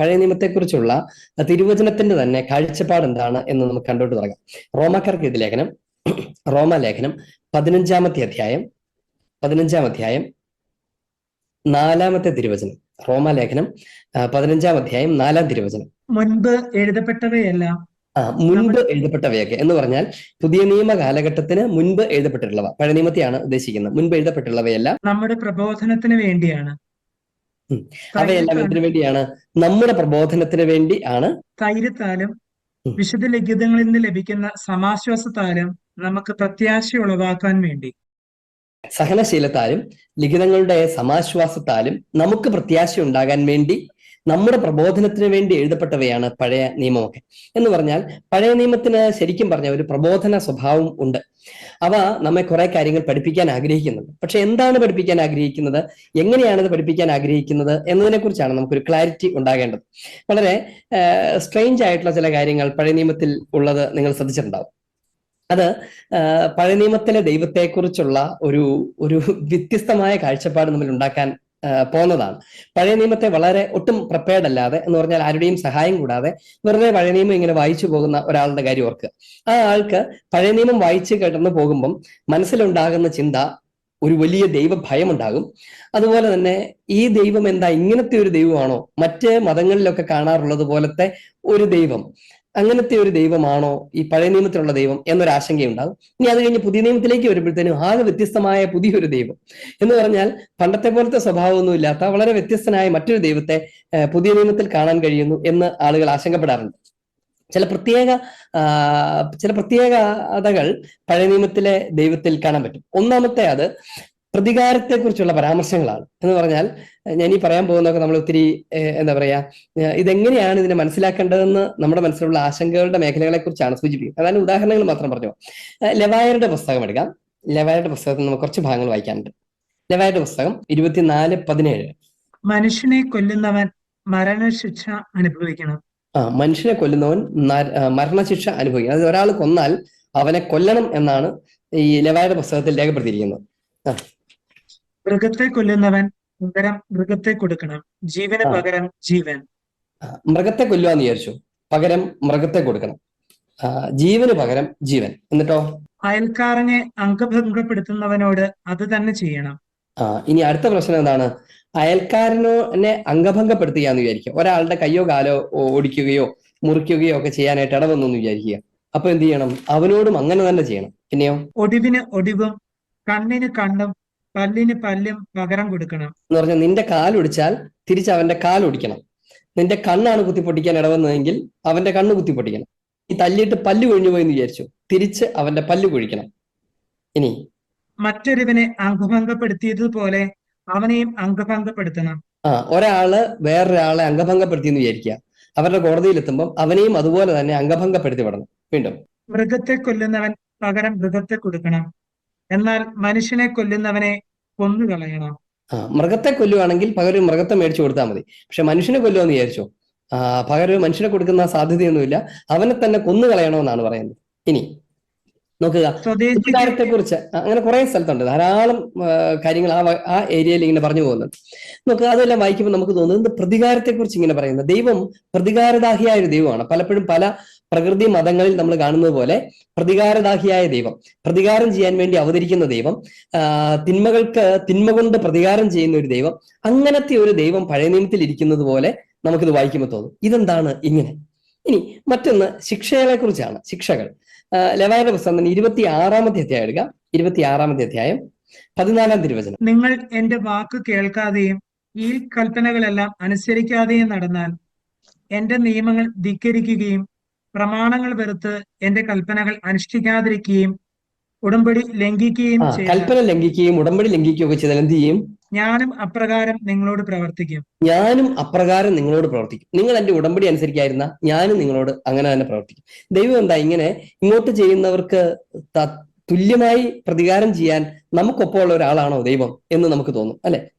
പഴയ നിയമത്തെക്കുറിച്ചുള്ള തിരുവചനത്തിന്റെ തന്നെ കാഴ്ചപ്പാട് എന്താണ് എന്ന് നമുക്ക് കണ്ടോട്ട് തുടങ്ങാം. റോമാക്കാർക്ക് ഇത് ലേഖനം റോമ ലേഖനം പതിനഞ്ചാമത്തെ അധ്യായം പതിനഞ്ചാം അധ്യായം നാലാമത്തെ തിരുവചനം. റോമ ലേഖനം പതിനഞ്ചാം അധ്യായം നാലാം തിരുവചനം. മുൻപ് എഴുതപ്പെട്ടവയല്ല ആ മുൻപ് എഴുതപ്പെട്ടവയൊക്കെ. എന്ന് പറഞ്ഞാൽ പുതിയ നിയമ കാലഘട്ടത്തിന് മുൻപ് എഴുതപ്പെട്ടിട്ടുള്ളവ. പഴയ നിയമത്തെയാണ് ഉദ്ദേശിക്കുന്നത്. മുൻപ് എഴുതപ്പെട്ടുള്ളവയല്ല നമ്മുടെ പ്രബോധനത്തിന് വേണ്ടിയാണ്. അവയെല്ലാം എന്തിനു വേണ്ടിയാണ്? നമ്മുടെ പ്രബോധനത്തിന് വേണ്ടി ആണ്. തൈരത്താലും. വിശുദ്ധ ലിഖിതങ്ങളിൽ നിന്ന് ലഭിക്കുന്ന സമാശ്വാസത്താലും നമുക്ക് പ്രത്യാശ ഉളവാക്കാൻ വേണ്ടി. സഹനശീലത്താലും ലിഖിതങ്ങളുടെ സമാശ്വാസത്താലും നമുക്ക് പ്രത്യാശ ഉണ്ടാകാൻ വേണ്ടി നമ്മുടെ പ്രബോധനത്തിന് വേണ്ടി എഴുതപ്പെട്ടവയാണ് പഴയ നിയമമൊക്കെ. എന്ന് പറഞ്ഞാൽ പഴയ നിയമത്തിന് ശരിക്കും പറഞ്ഞ ഒരു പ്രബോധന സ്വഭാവം ഉണ്ട്. അവ നമ്മെ കുറെ കാര്യങ്ങൾ പഠിപ്പിക്കാൻ ആഗ്രഹിക്കുന്നുണ്ട്. പക്ഷെ എന്താണ് പഠിപ്പിക്കാൻ ആഗ്രഹിക്കുന്നത്? എങ്ങനെയാണ് ഇത് പഠിപ്പിക്കാൻ ആഗ്രഹിക്കുന്നത്? എന്നതിനെ കുറിച്ചാണ് നമുക്കൊരു ക്ലാരിറ്റി ഉണ്ടാകേണ്ടത്. വളരെ സ്ട്രെയിഞ്ച് ആയിട്ടുള്ള ചില കാര്യങ്ങൾ പഴയ നിയമത്തിൽ ഉള്ളത് നിങ്ങൾ ശ്രദ്ധിച്ചിട്ടുണ്ടാവും. അത് പഴയ നിയമത്തിലെ ദൈവത്തെക്കുറിച്ചുള്ള ഒരു ഒരു വ്യത്യസ്തമായ കാഴ്ചപ്പാട് നമ്മൾ ഉണ്ടാക്കാൻ പോന്നതാണ്. പഴയ നിയമത്തെ വളരെ ഒട്ടും പ്രിപ്പയർഡ് അല്ലാതെ എന്ന് പറഞ്ഞാൽ ആരുടെയും സഹായം കൂടാതെ വെറുതെ പഴയ നിയമം ഇങ്ങനെ വായിച്ചു പോകുന്ന ഒരാളുടെ കാര്യം ഓർക്കുക. ആ ആൾക്ക് പഴയ നിയമം വായിച്ച് കിടന്നു പോകുമ്പം മനസ്സിലുണ്ടാകുന്ന ചിന്ത ഒരു വലിയ ദൈവ ഭയമുണ്ടാകും അതുപോലെ തന്നെ ഈ ദൈവം എന്താ ഇങ്ങനത്തെ ഒരു ദൈവമാണോ? മറ്റ് മതങ്ങളിലൊക്കെ കാണാറുള്ളത് പോലത്തെ ഒരു ദൈവം. അങ്ങനത്തെ ഒരു ദൈവമാണോ? ഈ പഴയ നിയമത്തിലുള്ള ദൈവം എന്നൊരു ആശങ്കയുണ്ടാകും. ഇനി അത് കഴിഞ്ഞ് പുതിയ നിയമത്തിലേക്ക് വരുമ്പോഴത്തേനും ആകെ വ്യത്യസ്തമായ പുതിയൊരു ദൈവം. എന്ന് പറഞ്ഞാൽ പണ്ടത്തെ പോലത്തെ സ്വഭാവമൊന്നും ഇല്ലാത്ത വളരെ വ്യത്യസ്തനായ മറ്റൊരു ദൈവത്തെ പുതിയ നിയമത്തിൽ കാണാൻ കഴിയുന്നു എന്ന് ആളുകൾ ആശങ്കപ്പെടാറുണ്ട്. ചില പ്രത്യേക ചില പ്രത്യേകതകൾ പഴയ നിയമത്തിലെ ദൈവത്തിൽ കാണാൻ പറ്റും. ഒന്നാമത്തെ അത് പ്രതികാരത്തെക്കുറിച്ചുള്ള പരാമർശങ്ങളാണ്. എന്ന് പറഞ്ഞാൽ ഞാൻ ഈ പറയാൻ പോകുന്നതൊക്കെ നമ്മൾ ഒത്തിരി എന്താ പറയാ ഇതെങ്ങനെയാണ് ഇതിനെ മനസ്സിലാക്കേണ്ടതെന്ന് നമ്മുടെ മനസ്സിലുള്ള ആശങ്കകളുടെ മേഖലകളെ കുറിച്ചാണ് സൂചിപ്പിക്കുന്നത്. അതാണ് ഉദാഹരണങ്ങൾ മാത്രം പറഞ്ഞു. ലവായരുടെ പുസ്തകം എടുക്കാം. ലവായരുടെ പുസ്തകത്തിൽ നമുക്ക് കുറച്ച് ഭാഗങ്ങൾ വായിക്കാനുണ്ട്. ലവായരുടെ പുസ്തകം ഇരുപത്തിനാല് പതിനേഴ്. മനുഷ്യനെ കൊല്ലുന്നവൻ മരണശിക്ഷ അനുഭവിക്കണം. ആ മനുഷ്യനെ കൊല്ലുന്നവൻ മരണശിക്ഷ അനുഭവിക്കണം. അതായത് ഒരാൾ കൊന്നാൽ അവനെ കൊല്ലണം എന്നാണ് ഈ ലവായുടെ പുസ്തകത്തിൽ രേഖപ്പെടുത്തിയിരിക്കുന്നത്. മൃഗത്തെ കൊല്ലുന്നവൻ പകരം മൃഗത്തെ കൊടുക്കണം. ജീവന്. പകരം ജീവൻ. മൃഗത്തെ കൊല്ലുവാന്ന് വിചാരിച്ചു. പകരം മൃഗത്തെ കൊടുക്കണം. ജീവന് പകരം ജീവൻ. എന്നിട്ടോ? അയൽക്കാരനെ അംഗഭംഗപ്പെടുത്തുന്നവനോട് അത് തന്നെ ചെയ്യണം. ഇനി അടുത്ത പ്രശ്നം എന്താണ്? അയൽക്കാരനെ അംഗഭംഗപ്പെടുത്തുക എന്ന് വിചാരിക്കുക. ഒരാളുടെ കയ്യോ കാലോ ഓടിക്കുകയോ മുറിക്കുകയോ ഒക്കെ ചെയ്യാനായിട്ട് ഇടവന്നു എന്ന് വിചാരിക്കുക. അപ്പൊ എന്ത് ചെയ്യണം? അവനോടും അങ്ങനെ തന്നെ ചെയ്യണം. പിന്നെയോ? ഒടിവിന് ഒടിവും കണ്ണിന് കണ്ണും പല്ലിന് പല്ലും പകരം കൊടുക്കണം. എന്ന് പറഞ്ഞാൽ നിന്റെ കാലൊടിച്ചാൽ തിരിച്ച് അവന്റെ കാലൊടിക്കണം നിന്റെ കണ്ണാണ് കുത്തിപ്പൊട്ടിക്കാൻ ഇടവന്നതെങ്കിൽ അവന്റെ കണ്ണ് കുത്തിപ്പൊട്ടിക്കണം. ഈ തല്ലിയിട്ട് പല്ല് കൊഴിഞ്ഞു പോയെന്ന് വിചാരിച്ചു. തിരിച്ച് അവന്റെ പല്ല് കൊഴിക്കണം. ഇനി മറ്റൊരുവനെ അംഗഭംഗപ്പെടുത്തിയതുപോലെ അവനെയും അംഗഭംഗപ്പെടുത്തണം. ആ ഒരാൾ വേറൊരാളെ അംഗഭംഗപ്പെടുത്തിയെന്ന് വിചാരിക്കുക. അവരുടെ കോടതിയിൽ എത്തുമ്പോൾ അവനെയും അതുപോലെ തന്നെ അംഗഭംഗപ്പെടുത്തി വിടണം. വീണ്ടും. മൃഗത്തെ കൊല്ലുന്നവൻ പകരം മൃഗത്തെ കൊടുക്കണം. എന്നാൽ മനുഷ്യനെ കൊല്ലുന്നവനെ കൊന്നുകളയണം. ആ മൃഗത്തെ കൊല്ലുവാണെങ്കിൽ പകരം മൃഗത്തെ മേടിച്ചു കൊടുത്താൽ മതി. പക്ഷെ മനുഷ്യനെ കൊല്ലുമെന്ന് വിചാരിച്ചോ? ആ പകരം മനുഷ്യനെ കൊടുക്കുന്ന സാധ്യതയൊന്നുമില്ല. അവനെ തന്നെ കൊന്നു കളയണമെന്നാണ് പറയുന്നത്. ഇനി നോക്കുക. സ്വദേശികാരത്തെ കുറിച്ച് അങ്ങനെ കുറെ സ്ഥലത്തുണ്ട്. ധാരാളം കാര്യങ്ങൾ ആ ആ ഏരിയയിൽ ഇങ്ങനെ പറഞ്ഞു പോകുന്നുണ്ട്. നോക്കുക അതെല്ലാം വായിക്കുമ്പോൾ നമുക്ക് തോന്നുന്നത് പ്രതികാരത്തെ കുറിച്ച് ഇങ്ങനെ പറയുന്നത് ദൈവം പ്രതികാരദാഹിയായ ഒരു ദൈവമാണ്. പലപ്പോഴും പല പ്രകൃതി മതങ്ങളിൽ നമ്മൾ കാണുന്നത് പോലെ പ്രതികാരദാഹിയായ ദൈവം പ്രതികാരം ചെയ്യാൻ വേണ്ടി അവതരിക്കുന്ന ദൈവം തിന്മകൾക്ക് തിന്മ കൊണ്ട് പ്രതികാരം ചെയ്യുന്ന ഒരു ദൈവം അങ്ങനത്തെ ഒരു ദൈവം പഴയ നിയമത്തിൽ ഇരിക്കുന്നത് പോലെ നമുക്കിത് വായിക്കുമ്പോൾ തോന്നും. ഇതെന്താണ് ഇങ്ങനെ? ഇനി മറ്റൊന്ന് ശിക്ഷകളെ കുറിച്ചാണ് ശിക്ഷകൾ. ലെവായുടെ പുസ്തകം തന്നെ ഇരുപത്തി ആറാമത്തെ അധ്യായം എടുക്കാം. ഇരുപത്തി ആറാമത്തെ അധ്യായം പതിനാലാം തിരുവചനം. നിങ്ങൾ എന്റെ വാക്ക് കേൾക്കാതെയും ഈ കൽപ്പനകളെല്ലാം അനുസരിക്കാതെയും നടന്നാൽ എന്റെ നിയമങ്ങൾ ധിക്കരിക്കുകയും പ്രമാണങ്ങൾ വെറുത്ത് എന്റെ കൽപ്പനകൾ അനുഷ്ഠിക്കാതിരിക്കുകയും ഉടമ്പടി ലംഘിക്കുകയും കൽപ്പന ലംഘിക്കുകയും ഉടമ്പടി ലംഘിക്കുകയൊക്കെ ചെയ്താൽ എന്ത് ചെയ്യും? ഞാനും അപ്രകാരം നിങ്ങളോട് പ്രവർത്തിക്കും. ഞാനും അപ്രകാരം നിങ്ങളോട് പ്രവർത്തിക്കും. നിങ്ങൾ എന്റെ ഉടമ്പടി അനുസരിക്കായിരുന്ന ഞാനും നിങ്ങളോട് അങ്ങനെ തന്നെ പ്രവർത്തിക്കും. ദൈവം എന്താ ഇങ്ങനെ ഇങ്ങോട്ട് ചെയ്യുന്നവർക്ക് തുല്യമായി പ്രതികാരം ചെയ്യാൻ നമുക്കൊപ്പമുള്ള ഒരാളാണോ ദൈവം എന്ന് നമുക്ക് തോന്നും അല്ലെ?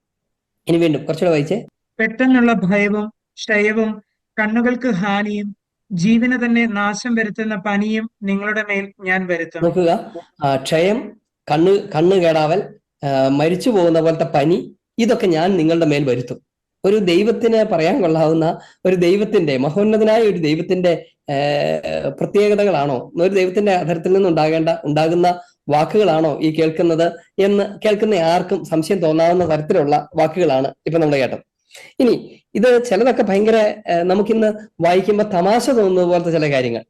ഇനി വീണ്ടും കുറച്ചുകൂടെ വായിച്ചേ. പെട്ടെന്നുള്ള ഭയവും ക്ഷയവും കണ്ണുകൾക്ക് ഹാനിയും ജീവന് തന്നെ നാശം വരുത്തുന്ന പനിയും നിങ്ങളുടെ മേൽ ഞാൻ വരുത്തും. നോക്കുക. ക്ഷയം കണ്ണ് കണ്ണ് കേടാവൽ മരിച്ചു പോകുന്ന പോലത്തെ പനി ഇതൊക്കെ ഞാൻ നിങ്ങളുടെ മേൽ വരുത്തും. ഒരു ദൈവത്തിന് പറയാൻ കൊള്ളാവുന്ന ഒരു ദൈവത്തിന്റെ മഹോന്നതനായ ഒരു ദൈവത്തിന്റെ പ്രത്യേകതകളാണോ? ഒരു ദൈവത്തിന്റെ അധരത്തിൽ നിന്നുണ്ടാകേണ്ട ഉണ്ടാകുന്ന വാക്കുകളാണോ ഈ കേൾക്കുന്നത് എന്ന് കേൾക്കുന്ന ആർക്കും സംശയം തോന്നാവുന്ന തരത്തിലുള്ള വാക്കുകളാണ് ഇപ്പൊ നമ്മൾ കേട്ടത് ഇനി ഇത് ചിലതൊക്കെ ഭയങ്കര നമുക്കിന്ന് വായിക്കുമ്പോൾ തമാശ തോന്നുന്നത് പോലത്തെ ചില കാര്യങ്ങൾ.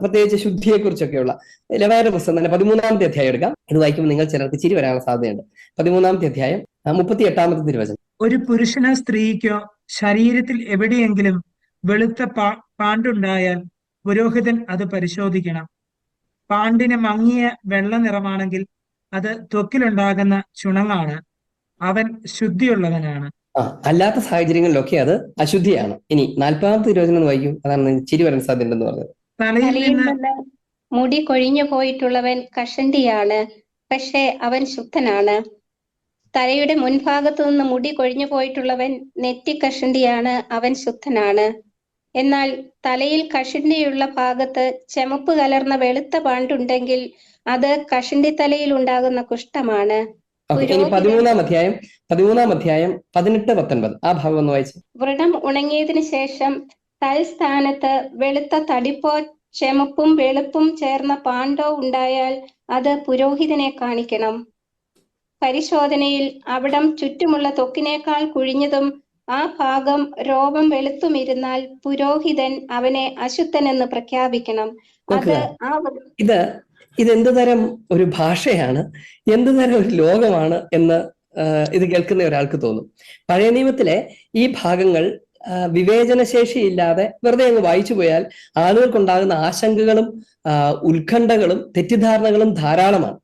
പ്രത്യേകിച്ച് ശുദ്ധിയെ കുറിച്ചൊക്കെയുള്ള ലവാര പുസ്തകം തന്നെ പതിമൂന്നാമത്തെ അധ്യായം എടുക്കാം. ഇത് വായിക്കുമ്പോൾ നിങ്ങൾ ചിലർക്ക് ചിരി വരാനുള്ള സാധ്യതയുണ്ട്. പതിമൂന്നാമത്തെ അധ്യായം മുപ്പത്തി എട്ടാമത്തെ തിരുവചനം. ഒരു പുരുഷനോ സ്ത്രീക്കോ ശരീരത്തിൽ എവിടെയെങ്കിലും വെളുത്ത പാ പാണ്ടുണ്ടായാൽ പുരോഹിതൻ അത് പരിശോധിക്കണം. പാണ്ടിന് മങ്ങിയ വെള്ള നിറമാണെങ്കിൽ അത് ത്വക്കിലുണ്ടാകുന്ന ചുണങ്ങാണ്. അവൻ ശുദ്ധിയുള്ളവനാണ്. ആ അല്ലാത്ത സാഹചര്യങ്ങളിലൊക്കെ അത് അശുദ്ധിയാണ്. ഇനി നാൽപ്പതാമത്തെ തിരുവചനം എന്ന് വായിക്കും. അതാണ് ചിരി വരാൻ സാധ്യതയുണ്ടെന്ന് പറഞ്ഞത്. മുടി കൊഴിഞ്ഞു പോയിട്ടുള്ളവൻ കഷണ്ടിയാണ് പക്ഷേ അവൻ ശുദ്ധനാണ്. തലയുടെ മുൻഭാഗത്തു നിന്ന് മുടി കൊഴിഞ്ഞു പോയിട്ടുള്ളവൻ നെറ്റി കഷണ്ടിയാണ് അവൻ ശുദ്ധനാണ്. എന്നാൽ തലയിൽ കഷണ്ടിയുള്ള ഭാഗത്ത് ചെമപ്പ് കലർന്ന വെളുത്ത പാണ്ടുണ്ടെങ്കിൽ അത് കഷണ്ടി തലയിൽ ഉണ്ടാകുന്ന കുഷ്ഠമാണ്. ഇനി പതിമൂന്നാം അധ്യായം പതിമൂന്നാം അധ്യായം പതിനെട്ട് പത്തൊൻപത്. ആ ഭാഗം ഒന്ന് വായിച്ചു. വ്രണം ഉണങ്ങിയതിനു ശേഷം തൽസ്ഥാനത്ത് വെളുത്ത തടിപ്പോ ചെമപ്പും വെളുപ്പും ചേർന്ന പാണ്ടോ ഉണ്ടായാൽ അത് പുരോഹിതനെ കാണിക്കണം. പരിശോധനയിൽ അവിടം ചുറ്റുമുള്ള തൊക്കിനേക്കാൾ കുഴിഞ്ഞതും ആ ഭാഗം രോമം വെളുത്തുമിരുന്നാൽ പുരോഹിതൻ അവനെ അശുദ്ധനെന്ന് പ്രഖ്യാപിക്കണം. അത് ആ വൃ- ഇത് ഇത് എന്ത് തരം ഒരു ഭാഷയാണ് എന്ത് തരം ഒരു ലോകമാണ് എന്ന് ഇത് കേൾക്കുന്ന ഒരാൾക്ക് തോന്നും. പഴയ നിയമത്തിലെ ഈ ഭാഗങ്ങൾ വിവേചനശേഷിയില്ലാതെ വെറുതെ അങ്ങ് വായിച്ചു പോയാൽ ആളുകൾക്കുണ്ടാകുന്ന ആശങ്കകളും ഉത്കണ്ഠകളും തെറ്റിദ്ധാരണകളും ധാരാളമാണ്.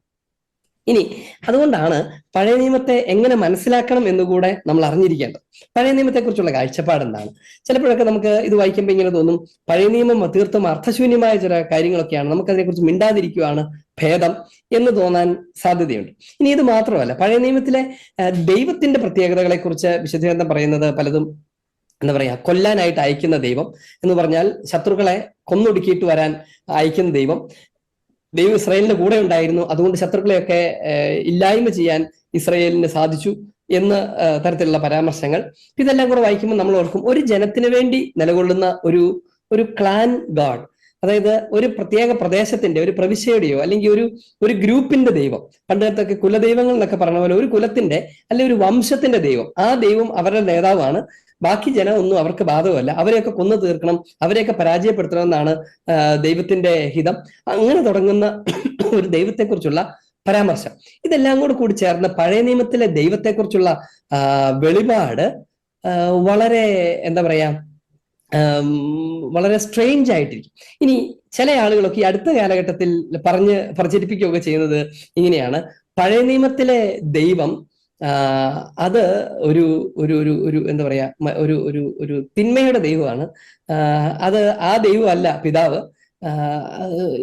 ഇനി അതുകൊണ്ടാണ് പഴയ നിയമത്തെ എങ്ങനെ മനസ്സിലാക്കണം എന്നുകൂടെ നമ്മൾ അറിഞ്ഞിരിക്കേണ്ടത്. പഴയ നിയമത്തെക്കുറിച്ചുള്ള കാഴ്ചപ്പാട് എന്താണ് ചിലപ്പോഴൊക്കെ നമുക്ക് ഇത് വായിക്കുമ്പോൾ ഇങ്ങനെ തോന്നും പഴയ നിയമം തീർത്തും അർത്ഥശൂന്യമായ ചില കാര്യങ്ങളൊക്കെയാണ് നമുക്കതിനെക്കുറിച്ച് മിണ്ടാതിരിക്കുവാണ് ഭേദം എന്ന് തോന്നാൻ സാധ്യതയുണ്ട്. ഇനി ഇത് മാത്രമല്ല പഴയ നിയമത്തിലെ ദൈവത്തിന്റെ പ്രത്യേകതകളെ കുറിച്ച് വിശദീകരണം പറയുന്നത് പലതും എന്താ പറയാ കൊല്ലാനായിട്ട് അയക്കുന്ന ദൈവം എന്ന് പറഞ്ഞാൽ ശത്രുക്കളെ കൊന്നൊടുക്കിയിട്ട് വരാൻ അയക്കുന്ന ദൈവം. ദൈവം ഇസ്രായേലിന്റെ കൂടെ ഉണ്ടായിരുന്നു. അതുകൊണ്ട് ശത്രുക്കളെയൊക്കെ ഇല്ലായ്മ ചെയ്യാൻ ഇസ്രായേലിന് സാധിച്ചു എന്ന തരത്തിലുള്ള പരാമർശങ്ങൾ. ഇതെല്ലാം കൂടെ വായിക്കുമ്പോൾ നമ്മൾ ഓർക്കും ഒരു ജനത്തിന് വേണ്ടി നിലകൊള്ളുന്ന ഒരു ഒരു ക്ലാൻ ഗാഡ് അതായത് ഒരു പ്രത്യേക പ്രദേശത്തിന്റെ ഒരു പ്രവിശ്യയുടെയോ അല്ലെങ്കിൽ ഒരു ഒരു ഗ്രൂപ്പിന്റെ ദൈവം. പണ്ടത്തൊക്കെ കുലദൈവങ്ങൾ എന്നൊക്കെ പറഞ്ഞ പോലെ ഒരു കുലത്തിന്റെ അല്ലെങ്കിൽ ഒരു വംശത്തിന്റെ ദൈവം. ആ ദൈവം അവരുടെ നേതാവാണ്. ബാക്കി ജനം ഒന്നും അവർക്ക് ബാധകമല്ല. അവരെയൊക്കെ കൊന്നു തീർക്കണം അവരെയൊക്കെ പരാജയപ്പെടുത്തണം എന്നാണ് ദൈവത്തിന്റെ ഹിതം. അങ്ങനെ തുടങ്ങുന്ന ഒരു ദൈവത്തെക്കുറിച്ചുള്ള പരാമർശം. ഇതെല്ലാം കൂടെ കൂടി ചേർന്ന് പഴയ നിയമത്തിലെ ദൈവത്തെക്കുറിച്ചുള്ള വെളിപാട് വളരെ എന്താ പറയാ വളരെ സ്ട്രെയിഞ്ച് ആയിട്ടിരിക്കും. ഇനി ചില ആളുകളൊക്കെ ഈ അടുത്ത കാലഘട്ടത്തിൽ പറഞ്ഞ് പ്രചരിപ്പിക്കുകയൊക്കെ ചെയ്യുന്നത് ഇങ്ങനെയാണ്. പഴയ നിയമത്തിലെ ദൈവം അത് ഒരു ഒരു ഒരു ഒരു എന്താ പറയാ ഒരു ഒരു ഒരു തിന്മയുടെ ദൈവമാണ്. അത് ആ ദൈവമല്ല പിതാവ്.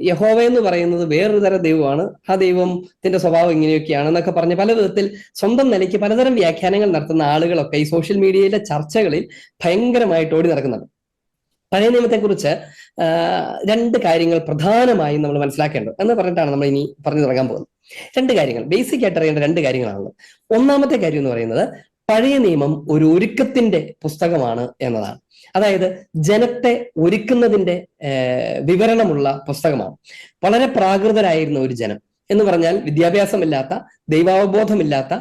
യഹോവ എന്ന് പറയുന്നത് വേറൊരു തരം ദൈവമാണ്. ആ ദൈവത്തിന്റെ സ്വഭാവം ഇങ്ങനെയൊക്കെയാണ് എന്നൊക്കെ പറഞ്ഞ് പല വിധത്തിൽ സ്വന്തം നിലയ്ക്ക് പലതരം വ്യാഖ്യാനങ്ങൾ നടത്തുന്ന ആളുകളൊക്കെ ഈ സോഷ്യൽ മീഡിയയിലെ ചർച്ചകളിൽ ഭയങ്കരമായിട്ട് ഓടി നടക്കുന്നുണ്ട്. പഴയ നിയമത്തെക്കുറിച്ച് രണ്ട് കാര്യങ്ങൾ പ്രധാനമായും നമ്മൾ മനസ്സിലാക്കേണ്ടത് എന്ന് പറഞ്ഞിട്ടാണ് നമ്മൾ ഇനി പറഞ്ഞു തുടങ്ങാൻ പോകുന്നത്. രണ്ട് കാര്യങ്ങൾ. ബേസിക് ആയിട്ട് അറിയേണ്ട രണ്ട് കാര്യങ്ങളാണ് ഒന്നാമത്തെ കാര്യം എന്ന് പറയുന്നത് പഴയ നിയമം ഒരു ഒരുക്കത്തിന്റെ പുസ്തകമാണ് എന്നതാണ്. അതായത് ജനത്തെ ഒരുക്കുന്നതിന്റെ വിവരണമുള്ള പുസ്തകമാണ്. വളരെ പ്രാകൃതരായിരുന്ന ഒരു ജനം എന്ന് പറഞ്ഞാൽ വിദ്യാഭ്യാസമില്ലാത്ത ദൈവാവബോധമില്ലാത്ത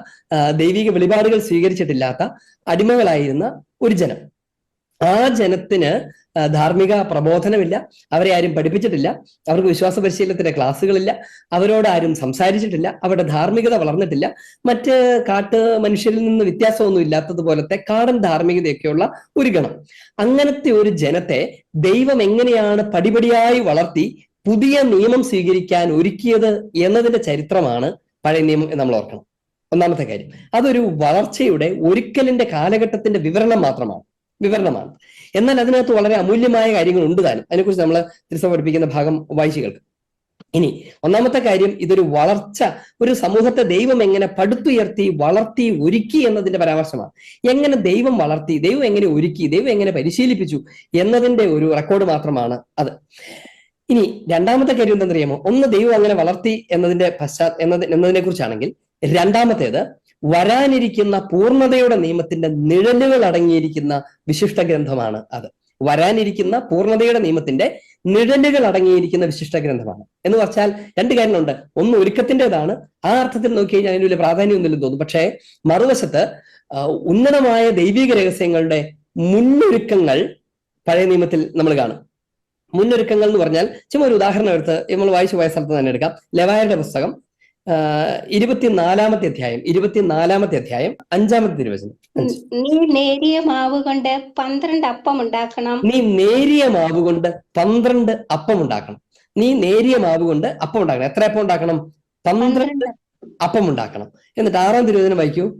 ദൈവിക വെളിപാടുകൾ സ്വീകരിച്ചിട്ടില്ലാത്ത അടിമകളായിരുന്ന ഒരു ജനം. ആ ജനത്തിന് ധാർമ്മിക പ്രബോധനമില്ല. അവരെ ആരും പഠിപ്പിച്ചിട്ടില്ല. അവർക്ക് വിശ്വാസ പരിശീലനത്തിന്റെ ക്ലാസ്സുകളില്ല. അവരോട് ആരും സംസാരിച്ചിട്ടില്ല. അവരുടെ ധാർമ്മികത വളർന്നിട്ടില്ല. മറ്റ് കാട്ട് മനുഷ്യരിൽ നിന്ന് വ്യത്യാസമൊന്നും ഇല്ലാത്തതുപോലത്തെ കാടൻ ധാർമ്മികതയൊക്കെയുള്ള ഒരു ഗണം. അങ്ങനത്തെ ഒരു ജനത്തെ ദൈവം എങ്ങനെയാണ് പടിപടിയായി വളർത്തി പുതിയ നിയമം സ്വീകരിക്കാൻ ഒരുക്കിയത് എന്നതിന്റെ ചരിത്രമാണ് പഴയ നിയമം എന്ന് നമ്മൾ ഓർക്കണം. ഒന്നാമത്തെ കാര്യം. അതൊരു വളർച്ചയുടെ ഒരുക്കലിന്റെ കാലഘട്ടത്തിന്റെ വിവരണം മാത്രമാണ്. വിവരണമാണ്. എന്നാൽ അതിനകത്ത് വളരെ അമൂല്യമായ കാര്യങ്ങൾ ഉണ്ട് താനും. അതിനെക്കുറിച്ച് നമ്മൾ തിരുസഭ പഠിപ്പിക്കുന്ന ഭാഗം വായിച്ചു കേൾക്കും ഇനി ഒന്നാമത്തെ കാര്യം ഇതൊരു വളർച്ച ഒരു സമൂഹത്തെ ദൈവം എങ്ങനെ പടുത്തുയർത്തി വളർത്തി ഒരുക്കി എന്നതിന്റെ പരാമർശമാണ്. എങ്ങനെ ദൈവം വളർത്തി ദൈവം എങ്ങനെ ഒരുക്കി ദൈവം എങ്ങനെ പരിശീലിപ്പിച്ചു എന്നതിന്റെ ഒരു റെക്കോർഡ് മാത്രമാണ് അത്. ഇനി രണ്ടാമത്തെ കാര്യം എന്തെന്നറിയാമോ? ഒന്ന് ദൈവം അങ്ങനെ വളർത്തി എന്നതിന്റെ പശ്ചാത്ത എന്നത് എന്നതിനെ കുറിച്ചാണെങ്കിൽ രണ്ടാമത്തേത് വരാനിരിക്കുന്ന പൂർണതയുടെ നിയമത്തിന്റെ നിഴലുകൾ അടങ്ങിയിരിക്കുന്ന വിശിഷ്ട ഗ്രന്ഥമാണ് അത്. വരാനിരിക്കുന്ന പൂർണതയുടെ നിയമത്തിന്റെ നിഴലുകൾ അടങ്ങിയിരിക്കുന്ന വിശിഷ്ട ഗ്രന്ഥമാണ്. എന്ന് പറഞ്ഞാൽ രണ്ട് കാര്യങ്ങളുണ്ട്. ഒന്ന് ഒരുക്കത്തിന്റെതാണ്. ആ അർത്ഥത്തിൽ നോക്കി കഴിഞ്ഞാൽ അതിന് വലിയ പ്രാധാന്യമൊന്നുമില്ലെന്ന് തോന്നും പക്ഷേ മറുവശത്ത് ഉന്നതമായ ദൈവിക രഹസ്യങ്ങളുടെ മുന്നൊരുക്കങ്ങൾ പഴയ നിയമത്തിൽ നമ്മൾ കാണും. മുന്നൊരുക്കങ്ങൾ എന്ന് പറഞ്ഞാൽ ചുമ്മാ ഒരു ഉദാഹരണം എടുത്ത് നമ്മൾ വായിച്ചു പോയ സ്ഥലത്ത് തന്നെ എടുക്കാം. ലെവായരുടെ പുസ്തകം. ഇരുപത്തിനാലാമത്തെ അധ്യായം ഇരുപത്തിനാലാമത്തെ അധ്യായം അഞ്ചാമത്തെ തിരുവചനം. നീ നേരിയ മാവ് കൊണ്ട് പന്ത്രണ്ട് അപ്പം ഉണ്ടാക്കണം. നീ നേരിയ മാവ് കൊണ്ട് പന്ത്രണ്ട് അപ്പം ഉണ്ടാക്കണം. നീ നേരിയ മാവ് കൊണ്ട് അപ്പം ഉണ്ടാക്കണം. എത്ര അപ്പം ഉണ്ടാക്കണം? പന്ത്രണ്ട് അപ്പം ഉണ്ടാക്കണം. എന്നിട്ട് ആറാം തിരുവചനം വായിക്കൂ.